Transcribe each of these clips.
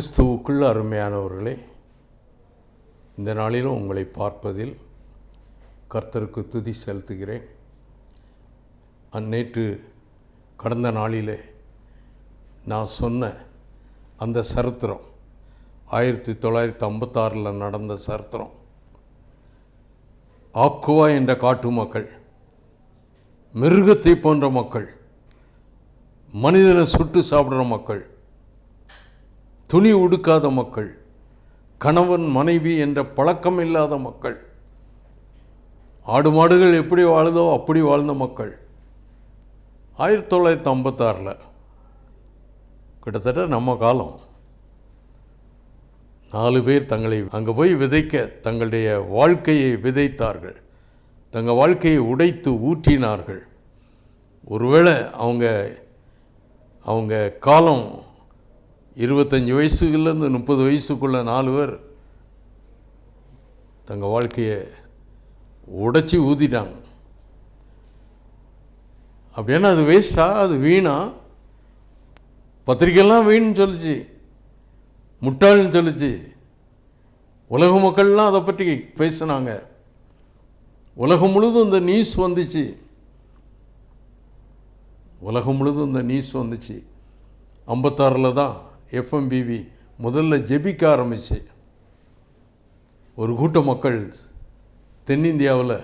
கிறிஸ்துவுக்குள் அருமையானவர்களே இந்த நாளிலும் உங்களை பார்ப்பதில் கர்த்தருக்கு துதி செலுத்துகிறேன். அந்நேற்று கடந்த நாளிலே நான் சொன்ன அந்த சரித்திரம் ஆயிரத்தி தொள்ளாயிரத்தி ஐம்பத்தாறில் நடந்த சரித்திரம் ஆக்குவா என்ற காட்டு மக்கள் மிருகத்தை போன்ற மக்கள் மனிதனை சுட்டு சாப்பிட்ற மக்கள் துணி உடுக்காத மக்கள் கணவன் மனைவி என்ற பழக்கம் இல்லாத மக்கள் ஆடு மாடுகள் எப்படி வாழுதோ அப்படி வாழ்ந்த மக்கள். ஆயிரத்தி தொள்ளாயிரத்தி ஐம்பத்தாறில் கிட்டத்தட்ட நம்ம காலம் நாலு பேர் தங்களை அங்கே போய் விதைக்க தங்களுடைய வாழ்க்கையை விதைத்தார்கள். தங்கள் வாழ்க்கையை உடைத்து ஊற்றினார்கள். ஒருவேளை அவங்க அவங்க காலம் இருபத்தஞ்சி வயசுலேருந்து முப்பது வயசுக்குள்ள நாலு பேர் தங்கள் வாழ்க்கையை உடைச்சி ஊதிட்டாங்க அப்படின்னா அது வேஸ்ட்டாக அது வீணா? பத்திரிக்கைலாம் வீணுன்னு சொல்லுச்சு. முட்டாள்னு சொல்லுச்சு. உலக மக்கள்லாம் அதை பற்றி பேசினாங்க. உலகம் முழுதும் இந்த நியூஸ் வந்துச்சு. உலகம் முழுதும் இந்த நியூஸ் வந்துச்சு. ஐம்பத்தாறில் தான் எஃப்எம்பிவி முதல்ல ஜெபிக்க ஆரம்பிச்சு. ஒரு கூட்ட மக்கள் தென்னிந்தியாவில்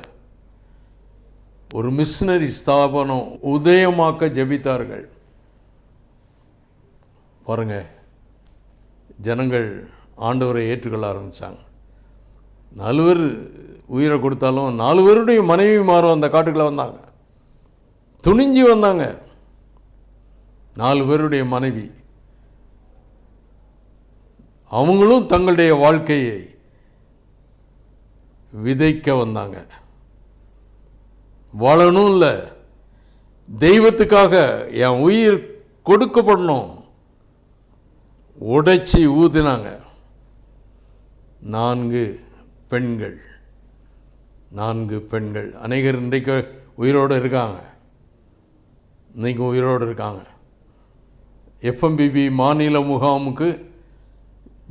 ஒரு மிஷினரி ஸ்தாபனம் உதயமாக்க ஜெபித்தார்கள். பாருங்க ஜனங்கள் ஆண்டவரை ஏற்றுக்கொள்ள ஆரம்பித்தாங்க நாலு பேர் உயிரை கொடுத்தாலும் நாலு பேருடைய மனைவி மாறும் அந்த காட்டுக்குள்ளே வந்தாங்க. துணிஞ்சு வந்தாங்க. நாலு பேருடைய மனைவி அவங்களும் தங்களுடைய வாழ்க்கையை விதைக்க வந்தாங்க. வாழணும் இல்லை தெய்வத்துக்காக என் உயிர் கொடுக்கப்படணும். உடைச்சி ஊதினாங்க. நான்கு பெண்கள். நான்கு பெண்கள். அநேகர் இன்றைக்கு உயிரோடு இருக்காங்க. இன்றைக்கும் உயிரோடு இருக்காங்க. எஃப்எம்பிபி மாநில முகாமுக்கு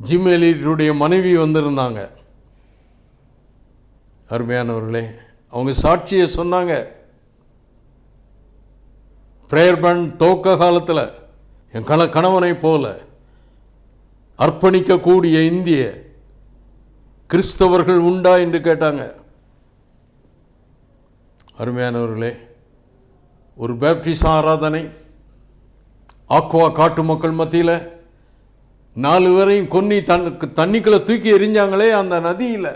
ஜிம் எலிட்டுடைய மனைவி வந்திருந்தாங்க. அருமையானவர்களே அவங்க சாட்சியை சொன்னாங்க. ப்ரேயர் பேண்ட் தோக்க காலத்தில் என் கண கணவனை போல அர்ப்பணிக்கக்கூடிய இந்திய கிறிஸ்தவர்கள் உண்டா என்று கேட்டாங்க. அருமையானவர்களே ஒரு பேப்டிஸ் ஆராதனை ஆக்குவா காட்டு மக்கள் மத்தியில் நாலு பேரையும் கொன்னி தன் தண்ணிக்குள்ளே தூக்கி எரிஞ்சாங்களே அந்த நதியில்.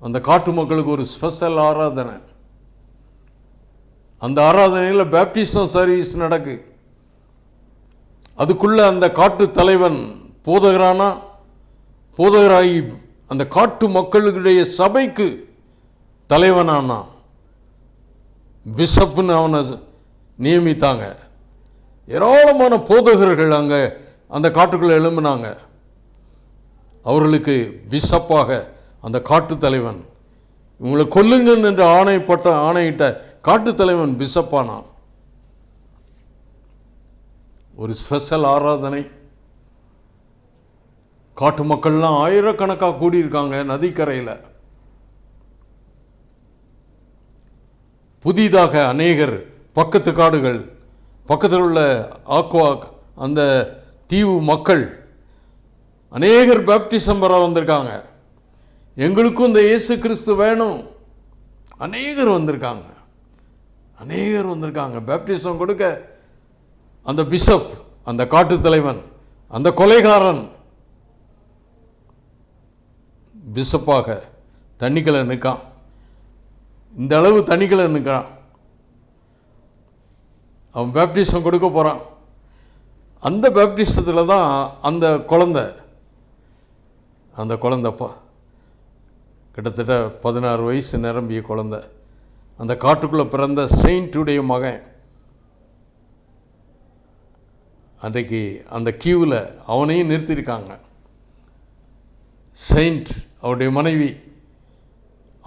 அந்த காட்டு மக்களுக்கு ஒரு ஸ்பெஷல் ஆராதனை. அந்த ஆராதனையில் பேப்டிசம் சர்வீஸ் நடக்கு. அதுக்குள்ளே அந்த காட்டு தலைவன் போதகரானா போதகராகி அந்த காட்டு மக்களுடைய சபைக்கு தலைவனானா. பிஷப்புன்னு அவனை நியமித்தாங்க. ஏராளமான போதகர்கள் அங்கே அந்த காட்டுக்குள்ளே எழும்பினாங்க. அவர்களுக்கு பிஷப்பாக அந்த காட்டு தலைவன் இவங்களை கொல்லுங்கன்னு என்று ஆணைப்பட்ட ஆணையிட்ட காட்டு தலைவன் பிஷப்பானான் ஒரு ஸ்பெஷல் ஆராதனை. காட்டு மக்கள்லாம் ஆயிரக்கணக்காக கூடியிருக்காங்க நதிக்கரையில். புதிதாக அநேகர் பக்கத்து காடுகள் பக்கத்தில் உள்ள ஆக்வா அந்த தீவு மக்கள் அநேகர் பேப்டிசம் பெற வந்திருக்காங்க. எங்களுக்கும் இந்த இயேசு கிறிஸ்து வேணும். அநேகர் வந்திருக்காங்க. அநேகர் வந்திருக்காங்க. பேப்டிசம் கொடுக்க அந்த பிஷப் அந்த காட்டு தலைவன் அந்த கொலைகாரன் பிஷப்பாக தண்ணிக்கலை நிற்கான். இந்த அளவு தண்ணிக்கலை நிற்கிறான் அவன் பேப்டிசம் கொடுக்க போகிறான் அந்த பேப்டிசத்தில் தான் அந்த குழந்த. அந்த குழந்தப்பா. கிட்டத்தட்ட பதினாறு வயசு நிரம்பிய குழந்த. அந்த காட்டுக்குள்ளே பிறந்த செயின்ட்டுடைய மகன். அன்றைக்கு அந்த கியூவில் அவனையும் நிறுத்தியிருக்காங்க. செயின்ட் அவருடைய மனைவி.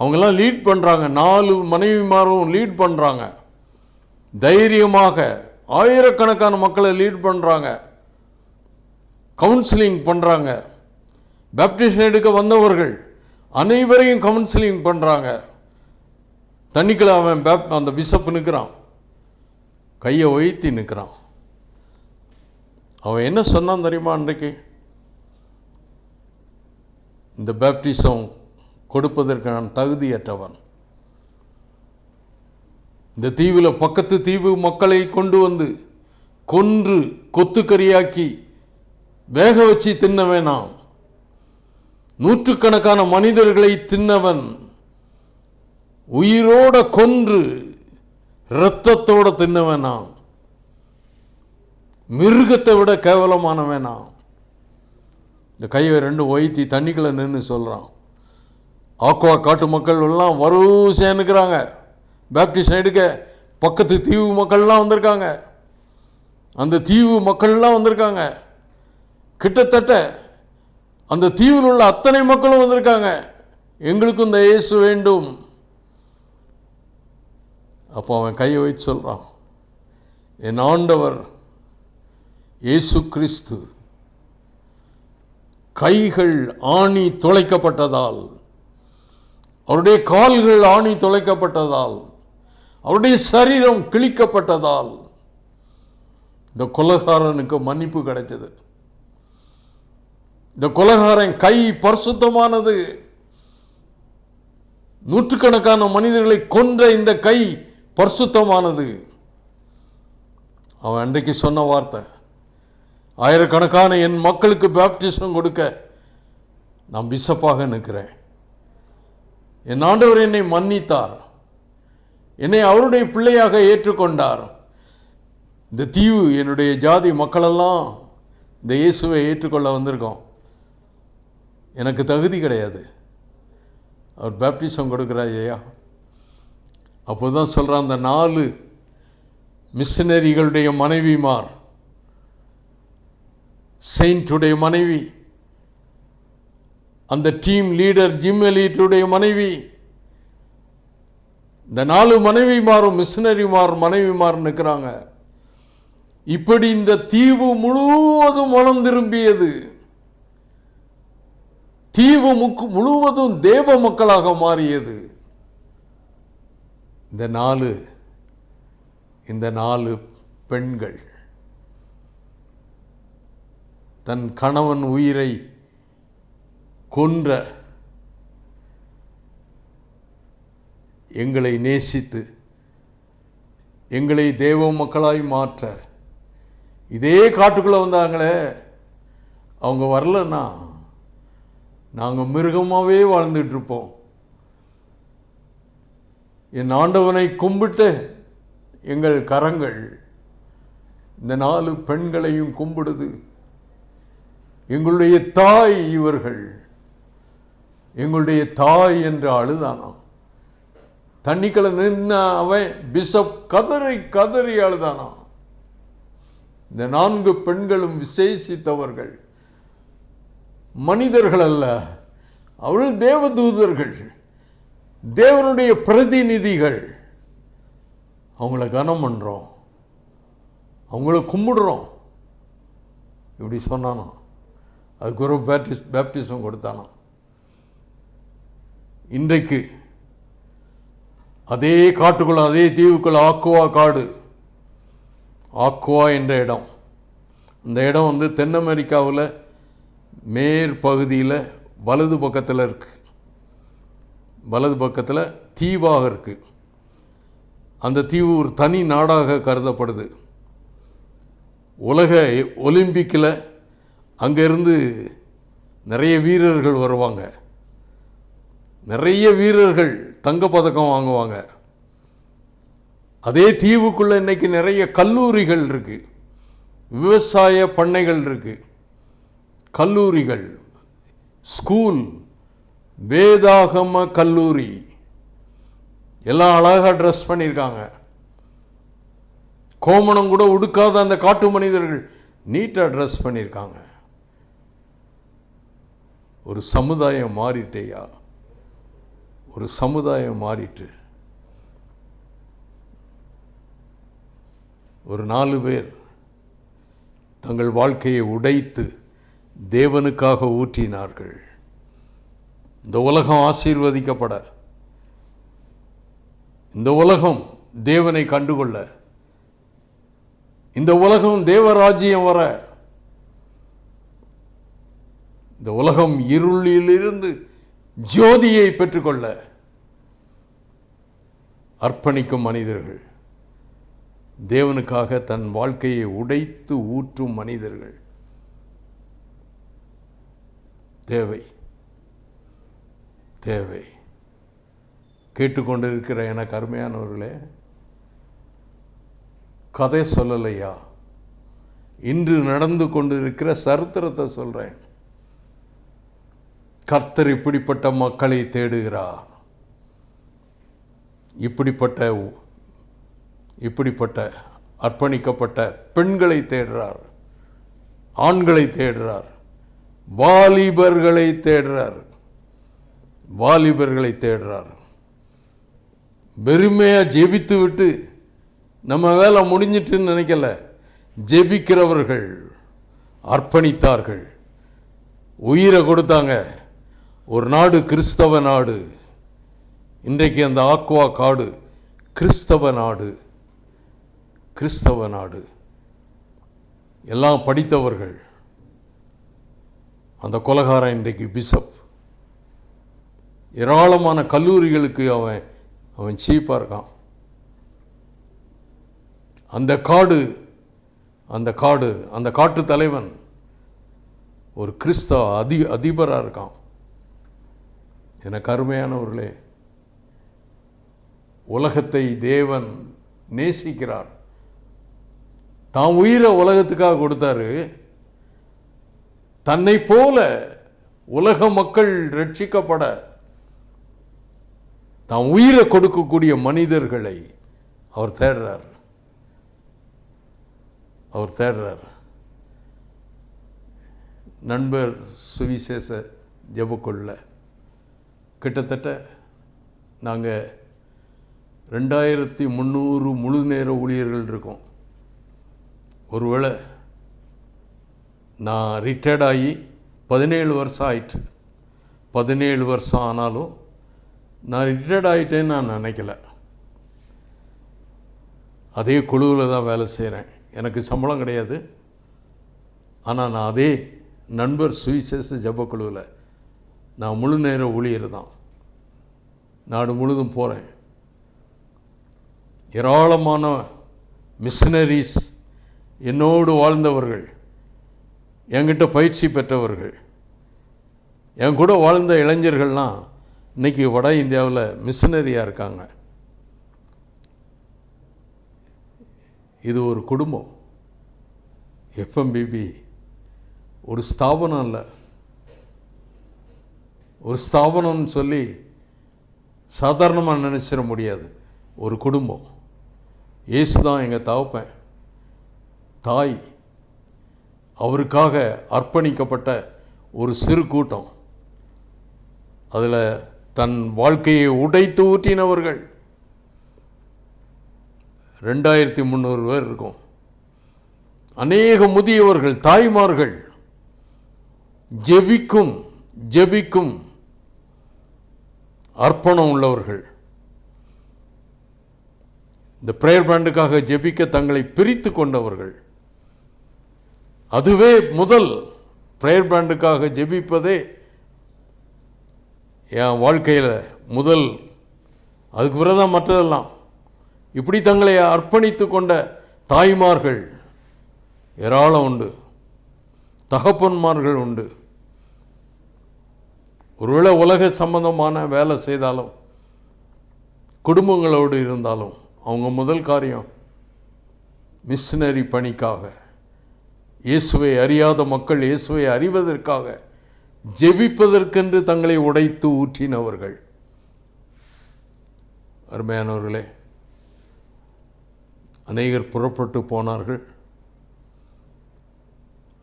அவங்கெல்லாம் லீட் பண்ணுறாங்க நாலு மனைவிமாரும் லீட் பண்ணுறாங்க தைரியமாக ஆயிரக்கணக்கான மக்களை லீட் பண்ணுறாங்க கவுன்சிலிங் பண்ணுறாங்க பேப்டிஷன் எடுக்க வந்தவர்கள் அனைவரையும் கவுன்சிலிங் பண்ணுறாங்க தண்ணிக்குள்ள அவன் பேப் அந்த பிஷப் நிற்கிறான் கையை ஒய்த்தி நிற்கிறான் அவன் என்ன சொன்னான் தெரியுமா அன்றைக்கு? இந்த பேப்டிசம் கொடுப்பதற்கு நான் தகுதியற்றவன். இந்த தீவில் பக்கத்து தீவு மக்களை கொண்டு வந்து கொன்று கொத்துக்கறியாக்கி வேக வச்சு தின்ன வேணாம் நூற்றுக்கணக்கான மனிதர்களை தின்னவன் உயிரோட கொன்று இரத்தத்தோட தின்ன வேணாம் மிருகத்தை விட கேவலமான வேணாம் இந்த கையை ரெண்டும் ஒய்த்தி தண்ணிக்குள்ள நின்று சொல்கிறான் ஆக்குவா காட்டு மக்கள் எல்லாம் வரவு நிற்கிறாங்க பேப்டிஸ்ட் எடுக்க பக்கத்து தீவு மக்கள்லாம் வந்திருக்காங்க. அந்த தீவு மக்கள்லாம் வந்திருக்காங்க. கிட்டத்தட்ட அந்த தீவில் உள்ள அத்தனை மக்களும் வந்திருக்காங்க. எங்களுக்கும் இந்த இயேசு வேண்டும். அப்போ அவன் கையை வைத்து சொல்கிறான் என் ஆண்டவர் இயேசு கிறிஸ்து கைகள் ஆணி துளைக்கப்பட்டதால் அவருடைய கால்கள் ஆணி துளைக்கப்பட்டதால் அவருடைய சரீரம் கிழிக்கப்பட்டதால் இந்த கொலகாரனுக்கு மன்னிப்பு கிடைத்தது. இந்த கொலகாரன் கை பரிசுத்தமானது. நூற்றுக்கணக்கான மனிதர்களை கொன்ற இந்த கை பரிசுத்தமானது. அவன் அன்றைக்கு சொன்ன வார்த்தை ஆயிரக்கணக்கான என் மக்களுக்கு பேப்டிசம் கொடுக்க நான் பிசப்பாக நிற்கிறேன். என் ஆண்டவர் என்னை மன்னித்தார். என்னை அவருடைய பிள்ளையாக ஏற்றுக்கொண்டார். இந்த தீவு என்னுடைய ஜாதி மக்களெல்லாம் இந்த இயேசுவை ஏற்றுக்கொள்ள வந்திருக்கோம். எனக்கு தகுதி கிடையாது. அவர் பேப்டிசம் கொடுக்குறார் ஐயா அப்போ தான் சொல்கிறான் அந்த நாலு மிஷினரிகளுடைய மனைவிமார் செயின்ட்டுடைய மனைவி அந்த டீம் லீடர் ஜிம் எலீட்டுடைய மனைவி இந்த நாலு மனைவிமாரும் மிஷினரிமார் மனைவிமார் நிற்கிறாங்க இப்படி இந்த தீவு முழுவதும் மனம் திரும்பியது. தீவு முக்கு முழுவதும் தேவ மக்களாக மாறியது. இந்த நாலு இந்த நாலு பெண்கள் தன் கணவன் உயிரை கொன்ற எங்களை நேசித்து எங்களை தேவ மக்களாய் மாற்ற. இதே காட்டுக்குள்ளே வந்தாங்களே அவங்க வரலன்னா நாங்கள் மிருகமாகவே வாழ்ந்துட்டுருப்போம் என் ஆண்டவனை கும்பிட்டு எங்கள் கரங்கள் இந்த நாலு பெண்களையும் கும்பிடுது. எங்களுடைய தாய் இவர்கள் எங்களுடைய தாய் என்று அழுதானாம். தண்ணிக்குள்ள நின்ன அவன் பிஷப் கதறி கதறி அழுதானாம். இந்த நான்கு பெண்களும் விசேஷித்தவர்கள். மனிதர்கள் அல்ல அவள் தேவதூதர்கள் தேவனுடைய பிரதிநிதிகள். அவங்கள கனம் பண்ணுறோம் அவங்கள கும்பிடுறோம். இப்படி சொன்னானோ அதுக்கு ஒரு பேப்டிஸ் பேப்டிசம் கொடுத்தானோ இன்றைக்கு அதே காட்டுக்குள்ள அதே தீவுக்குள்ள ஆக்குவா காடு. ஆக்குவா என்ற இடம். இந்த இடம் வந்து தென் அமெரிக்காவில் மேற்பகுதியில் வலது பக்கத்தில் இருக்குது வலது பக்கத்தில் தீவாக இருக்குது அந்த தீவு ஒரு தனி நாடாக கருதப்படுது. உலக ஒலிம்பிக்கில் அங்கேருந்து நிறைய வீரர்கள் வருவாங்க. நிறைய வீரர்கள் தங்கப்பதக்கம் வாங்குவாங்க. அதே தீவுக்குள்ளே இன்றைக்கி நிறைய கல்லூரிகள் இருக்குது விவசாய பண்ணைகள் இருக்குது கல்லூரிகள் ஸ்கூல் வேதாகம கல்லூரி. எல்லாம் அழகாக ட்ரெஸ் பண்ணியிருக்காங்க. கோமணம் கூட உடுக்காத அந்த காட்டு மனிதர்கள் நீட்டாக ட்ரெஸ் பண்ணியிருக்காங்க. ஒரு சமுதாயம் மாறிட்டேயா? ஒரு சமுதாயம் மாறிட்டு ஒரு நாலு பேர் தங்கள் வாழ்க்கையை உடைத்து தேவனுக்காக ஊற்றினார்கள். இந்த உலகம் ஆசீர்வதிக்கப்பட இந்த உலகம் தேவனை கண்டுகொள்ள இந்த உலகம் தேவராஜ்யம் வர இந்த உலகம் இருளிலிருந்து ஜோதியை பெற்றுக்கொள்ள அர்ப்பணிக்கும் மனிதர்கள். தேவனுக்காக தன் வாழ்க்கையை உடைத்து ஊற்றும் மனிதர்கள். தேவை. தேவை. கேட்டுக்கொண்டிருக்கிற எனக்கு அருமையானவர்களே கதை சொல்லலையா? இன்று நடந்து கொண்டிருக்கிற சரித்திரத்தை சொல்கிறேன் கர்த்தர் இப்படிப்பட்ட மக்களை தேடுகிறார். இப்படிப்பட்ட இப்படிப்பட்ட அர்ப்பணிக்கப்பட்ட பெண்களை தேடுறார் ஆண்களை தேடுறார் வாலிபர்களை தேடுறார் வாலிபர்களை தேடுறார். வெறுமையாக ஜெபித்து விட்டு நம்ம வேலை முடிஞ்சிட்டுன்னு நினைக்கல. ஜெபிக்கிறவர்கள் அர்ப்பணித்தார்கள். உயிரை கொடுத்தாங்க. ஒரு நாடு கிறிஸ்தவ நாடு. இன்றைக்கு அந்த ஆக்வா காடு கிறிஸ்தவ நாடு கிறிஸ்தவ நாடு. எல்லாம் படித்தவர்கள். அந்த கொலகாரன் இன்றைக்கு பிஷப். ஏராளமான கல்லூரிகளுக்கு அவன் அவன் சீப்பாக இருக்கான். அந்த காடு அந்த காடு அந்த காட்டு தலைவன் ஒரு கிறிஸ்தவ அதி அதிபராக இருக்கான். எனக்கு அருமையானவர்களே உலகத்தை தேவன் நேசிக்கிறார். தான் உயிரை உலகத்துக்காக கொடுத்தாரு. தன்னை போல உலக மக்கள் ரட்சிக்கப்பட தான் உயிரை கொடுக்கக்கூடிய மனிதர்களை அவர் தேடுறார். அவர் தேடுறார். நண்பர் சுவிசேஷ ஜெபக்குள்ள கிட்டத்தட்ட நாங்கள் ரெண்டாயிரத்தி முந்நூறு முழு நேர ஊழியர்கள் இருக்கும். ஒருவேளை நான் ரிட்டையர்ட் ஆகி பதினேழு வருஷம் ஆயிட்டு பதினேழு வருஷம் ஆனாலும் நான் ரிட்டையர்ட் ஆகிட்டேன்னு நான் நினைக்கல. அதே குழுவில் தான் வேலை செய்கிறேன் எனக்கு சம்பளம் கிடையாது. ஆனால் நான் அதே நண்பர் சுவிசேஷ ஜபக்குழுவில் நான் முழு நேர ஊழியர் தான். நாடு முழுதும் போகிறேன் ஏராளமான மிஷினரிஸ் என்னோடு வாழ்ந்தவர்கள் என்கிட்ட பயிற்சி பெற்றவர்கள் என் கூட வாழ்ந்த இளைஞர்கள்லாம் இன்றைக்கி வட இந்தியாவில் மிஷினரியாக இருக்காங்க. இது ஒரு குடும்பம். எஃப்எம்பிபி ஒரு ஸ்தாபனம் இல்லை. ஒரு ஸ்தாபனம்னு சொல்லி சாதாரணமாக நினச்சிட முடியாது. ஒரு குடும்பம். இயேசு தான் எங்கள் தகப்பன். தாய் அவருக்காக அர்ப்பணிக்கப்பட்ட ஒரு சிறு கூட்டம். அதில் தன் வாழ்க்கையை உடைத்து ஊற்றினவர்கள் ரெண்டாயிரத்தி முந்நூறு பேர் இருக்கும். அநேக முதியவர்கள் தாய்மார்கள் ஜெபிக்கும் ஜெபிக்கும் அர்ப்பணம் உள்ளவர்கள். இந்த ப்ரேயர் பேண்டுக்காக ஜெபிக்க தங்களை பிரித்து கொண்டவர்கள். அதுவே முதல் ப்ரேயர் பேண்டுக்காக ஜெபிப்பதே என் வாழ்க்கையில் முதல். அதுக்கு பிறகு தான் மற்றதெல்லாம். இப்படி தங்களை அர்ப்பணித்து கொண்ட தாய்மார்கள் ஏராளம் உண்டு. தகப்பன்மார்கள் உண்டு. ஒருவேளை உலக சம்பந்தமான வேலை செய்தாலும் குடும்பங்களோடு இருந்தாலும் அவங்க முதல் காரியம் மிஷினரி பணிக்காக. இயேசுவை அறியாத மக்கள் இயேசுவை அறிவதற்காக ஜெபிப்பதற்கென்று தங்களை உடைத்து ஊற்றினவர்கள். அருமையானவர்களே அநேகர் புறப்பட்டு போனார்கள்.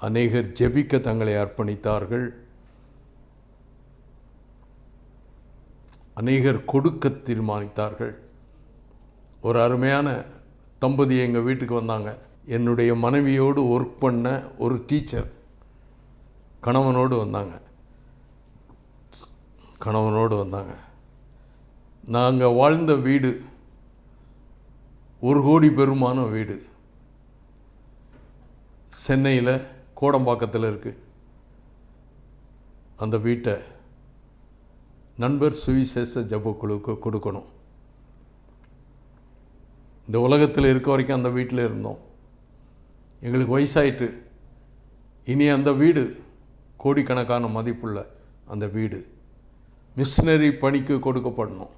அநேகர் ஜெபிக்க தங்களை அர்ப்பணித்தார்கள். அநேகர் கொடுக்க தீர்மானித்தார்கள். ஒரு அருமையான தம்பதி எங்கள் வீட்டுக்கு வந்தாங்க. என்னுடைய மனைவியோடு ஒர்க் பண்ண ஒரு டீச்சர் கணவனோடு வந்தாங்க. கணவனோடு வந்தாங்க. நாங்கள் வாழ்ந்த வீடு ஒரு கோடி பெருமான வீடு. சென்னையில் கோடம்பாக்கத்தில் இருக்குது அந்த வீட்டை நண்பர் சுவிசேஷ ஜப கொடுக்கணும். இந்த உலகத்தில் இருக்க வரைக்கும் அந்த வீட்டில் இருந்தோம். எங்களுக்கு வயசாயிட்டு இனி அந்த வீடு கோடிக்கணக்கான மதிப்புள்ள அந்த வீடு. மிஷினரி பணிக்கு கொடுக்கப்படணும்.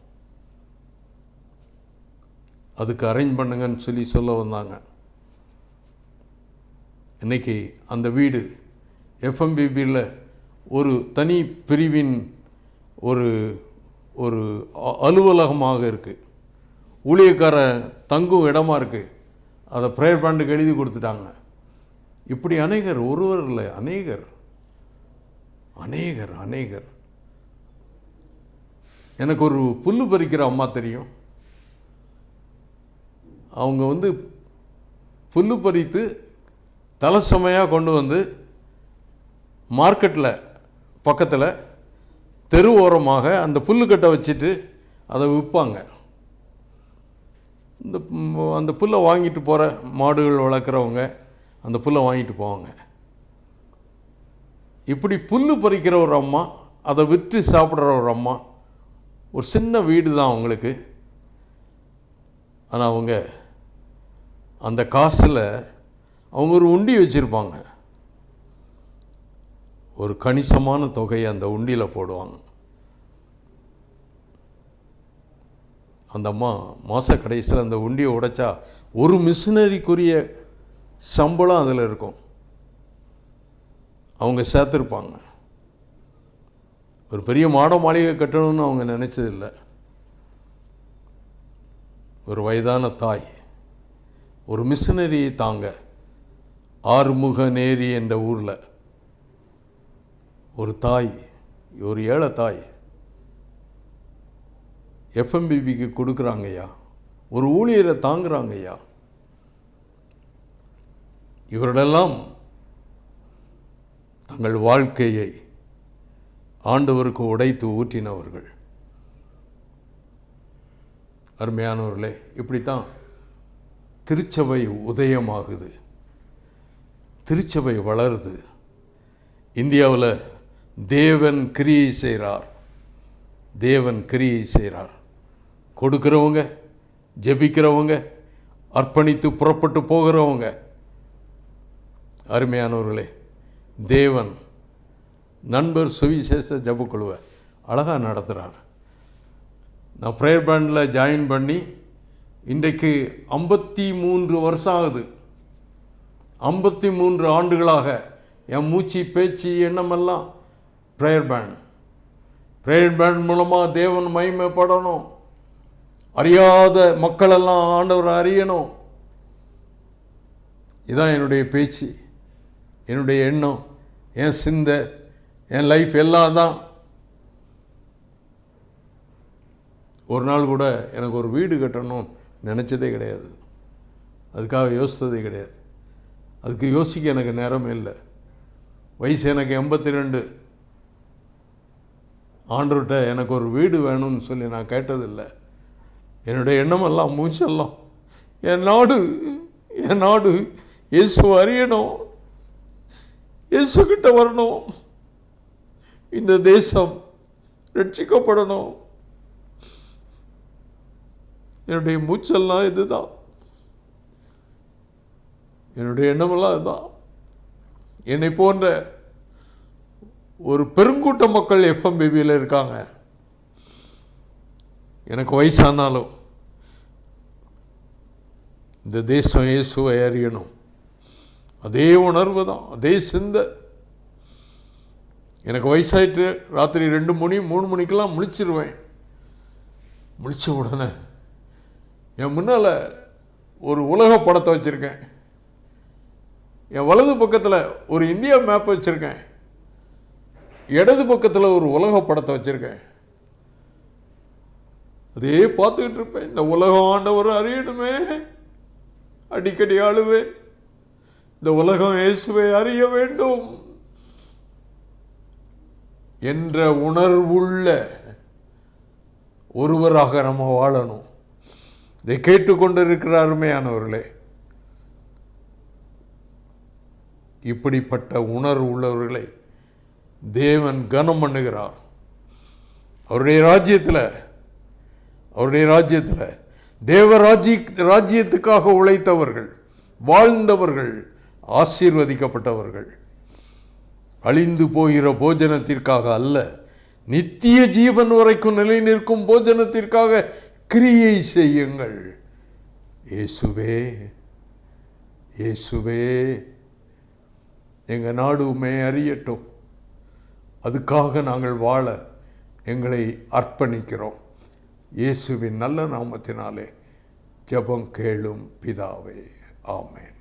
அதுக்கு அரேஞ்ச் பண்ணுங்கன்னு சொல்லி சொல்ல வந்தாங்க. இன்னைக்கு அந்த வீடு எஃப்எம்பிபியில் ஒரு தனி பிரிவின் ஒரு ஒரு அ- அலுவலகமாக இருக்குது ஊழியக்கார தங்கும் இடமா இருக்குது அதை ப்ரேயர் பாண்டுக்கு எழுதி கொடுத்துட்டாங்க. இப்படி அநேகர் ஒருவர் இல்லை அநேகர். அநேகர் அநேகர். எனக்கு ஒரு புல்லு பறிக்கிற அம்மா தெரியும். அவங்க வந்து புல்லு பறித்து தலசுமையாக கொண்டு வந்து மார்க்கெட்டில் பக்கத்தில் தெரு ஓரமாக அந்த புல்லுக்கட்டை வச்சுட்டு அதை விற்பாங்க இந்த அந்த புல்லை வாங்கிட்டு போகிற மாடுகள் வளர்க்குறவங்க அந்த புல்லை வாங்கிட்டு போவாங்க. இப்படி புல்லு பறிக்கிற ஒரு அம்மா அதை விற்று சாப்பிட்ற ஒரு அம்மா ஒரு சின்ன வீடு தான் அவங்களுக்கு. ஆனால் அவங்க அந்த காசில் அவங்க ஒரு உண்டி வச்சுருப்பாங்க. ஒரு கணிசமான தொகையை அந்த உண்டியில் போடுவாங்க. அந்த அம்மா மாத கடைசியில் அந்த உண்டியை உடைச்சா ஒரு மிஷினரிக்குரிய சம்பளம் அதில் இருக்கும். அவங்க சேர்த்துருப்பாங்க. ஒரு பெரிய மாட மாளிகை கட்டணும்னு அவங்க நினச்சதில்லை. ஒரு வயதான தாய் ஒரு மிஷினரியை தாங்க. ஆறுமுக நேரி என்ற ஊரில் ஒரு தாய் ஒரு ஏழை தாய் எஃப்எம்பிபிக்கு கொடுக்குறாங்கய்யா. ஒரு ஊழியரை தாங்குறாங்கய்யா. இவர்களெல்லாம் தங்கள் வாழ்க்கையை ஆண்டவருக்கு உடைத்து ஊற்றினவர்கள். அருமையானவர்களே இப்படித்தான் திருச்சபை உதயமாகுது. திருச்சபை வளருது. இந்தியாவில் தேவன் கிரியை செய்கிறார். தேவன் கிரியை செய்கிறார். கொடுக்கிறவங்க ஜெபிக்கிறவங்க அர்ப்பணித்து புறப்பட்டு போகிறவங்க. அருமையானவர்களே தேவன் நண்பர் சுவிசேஷ ஜபக்குழுவை அழகாக நடத்துகிறார் நான் ப்ரேயர் பேண்டில் ஜாயின் பண்ணி இன்றைக்கு ஐம்பத்தி மூன்று வருஷம் ஆகுது. ஐம்பத்தி மூன்று ஆண்டுகளாக என் மூச்சு பேச்சு எண்ணமெல்லாம் ப்ரேயர் பேண்ட் ப்ரேயர் பேண்ட் மூலமாக தேவன் மகிமைப்படணும். அறியாத மக்களெல்லாம் ஆண்டவரை அறியணும். இதான் என்னுடைய பேச்சு என்னுடைய எண்ணம் என் சிந்தை என் லைஃப் எல்லாம் தான். ஒரு நாள் கூட எனக்கு ஒரு வீடு கட்டணும் நினச்சதே கிடையாது. அதுக்காக யோசித்ததே கிடையாது. அதுக்கு யோசிக்க எனக்கு நேரம் இல்லை. வயசு எனக்கு எண்பத்தி ரெண்டு ஆண்டர்கிட்ட எனக்கு ஒரு வீடு வேணும்னு சொல்லி நான் கேட்டதில்லை. என்னுடைய எண்ணமெல்லாம் மூச்செல்லாம் என் நாடு என் நாடு இயேசு அறியணும் இயேசுக்கிட்ட வரணும். இந்த தேசம் ரட்சிக்கப்படணும். என்னுடைய மூச்செல்லாம் இதுதான். என்னுடைய எண்ணமெல்லாம் இதுதான். என்னை போன்ற ஒரு பெருங்கூட்ட மக்கள் எஃப்எம்பிபியில் இருக்காங்க. எனக்கு வயசானாலும் இந்த தேசம் இயேசுவை அறியணும். அதே உணர்வு தான் அதே சிந்தை. எனக்கு வயசாயிட்டு ராத்திரி ரெண்டு மணி மூணு மணிக்கெல்லாம் முழிச்சிருவேன். முழிச்ச உடனே என் முன்னால் ஒரு உலக படத்தை வச்சுருக்கேன். என் வலது பக்கத்தில் ஒரு இந்தியா மேப் வச்சுருக்கேன். இடது பக்கத்தில் ஒரு உலக படத்தை வச்சுருக்கேன். அதே பார்த்துக்கிட்டு இருப்பேன். இந்த உலகம் ஆண்டவர் அறியணுமே. அடிக்கடி ஆளுவேன். இந்த உலகம் இயேசுவை அறிய வேண்டும். என்ற உணர்வுள்ள ஒருவராக நம்ம வாழணும். இதை கேட்டுக்கொண்டிருக்கிற அருமையானவர்களே இப்படிப்பட்ட உணர்வு உள்ளவர்களை தேவன் கனம் பண்ணுகிறார். அவருடைய ராஜ்யத்தில் அவருடைய ராஜ்யத்தில் தேவ ராஜ்ய ராஜ்யத்துக்காக உழைத்தவர்கள் வாழ்ந்தவர்கள் ஆசீர்வதிக்கப்பட்டவர்கள். அழிந்து போகிற போஜனத்திற்காக அல்ல நித்திய ஜீவன் வரைக்கும் நிலை நிற்கும் போஜனத்திற்காக கிரியை செய்யுங்கள். இயேசுவே இயேசுவே எங்கள் நாடுமே அறியட்டும். அதுக்காக நாங்கள் வாழ எங்களை அர்ப்பணிக்கிறோம். இயேசுவின் நல்ல நாமத்தினாலே ஜபம் கேளும் பிதாவே. ஆமேன்.